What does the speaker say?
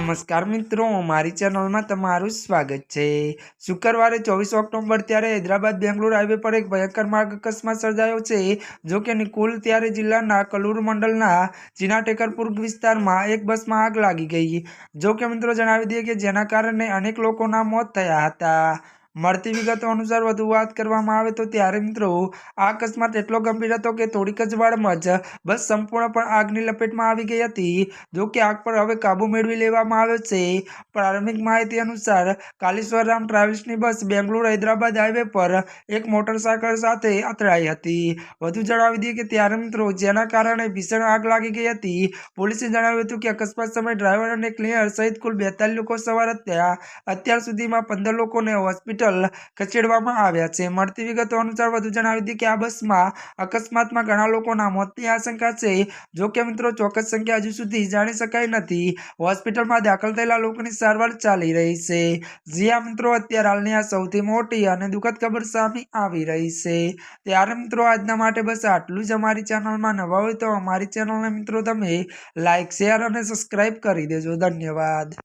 નમસ્કાર મિત્રો, મારી ચેનલમાં તમારું સ્વાગત છે. શુક્રવારે ચોવીસ ઓક્ટોબર ત્યારે હૈદરાબાદ બેંગ્લોર હાઈવે પર એક ભયંકર માર્ગ અકસ્માત સર્જાયો છે, જો કે નિકુલ ત્યારે જિલ્લાના કલુર મંડળના ચીના ટેકરપુર વિસ્તારમાં એક બસમાં આગ લાગી ગઈ. જો કે મિત્રો જણાવી દઈએ કે જેના કારણે અનેક લોકોના મોત થયા હતા. મળતી વિગતો અનુસાર વધુ વાત કરવામાં આવે તો ત્યારે મિત્રો, આ અકસ્માત એટલો ગંભીર હતો કે થોડીક જ વારમાં જ બસ સંપૂર્ણપણે આગની લપેટમાં આવી ગઈ હતી. જો કે આગ પર હવે કાબુ મેળવી લેવામાં આવ્યો છે. પ્રારંભિક માહિતી અનુસાર કાલેશ્વરરામ ટ્રાવેલ્સની બસ બેંગ્લોર હૈદરાબાદ હાઈવે પર એક મોટરસાયકલ સાથે અથડાઈ હતી. વધુ જણાવી દઈએ કે ત્યારે મિત્રો, જેના કારણે ભીષણ આગ લાગી ગઈ હતી. પોલીસે જણાવ્યું હતું કે અકસ્માત સમયે ડ્રાઈવર અને ક્લિનર સહિત કુલ બેતાલીસ લોકો સવાર હતા. અત્યાર સુધીમાં પંદર લોકોને હોસ્પિટલ ખસેડવામાં આવ્યા છે. મળતી વિગતો અનુસાર વધુ જણાવી હતી કે આ બસમાં અકસ્માતમાં ઘણા લોકોના મોતની આશંકા છે. જો કે મિત્રો, ચોક્કસ સંખ્યા હજુ સુધી જાણી શકાઈ નથી. હોસ્પિટલમાં દાખલ થયેલા લોકોની સારવાર ચાલી રહી છે. જ્યાં મિત્રો, અત્યારે હાલની આ સૌથી મોટી અને દુઃખદ ખબર સામે આવી રહી છે. ત્યારે મિત્રો, આજના માટે બસ આટલું જ અમારી ચેનલમાં નવા હોય તો અમારી ચેનલને મિત્રો, તમે લાઇક શેર અને સબસ્ક્રાઈબ કરી દેજો. ધન્યવાદ.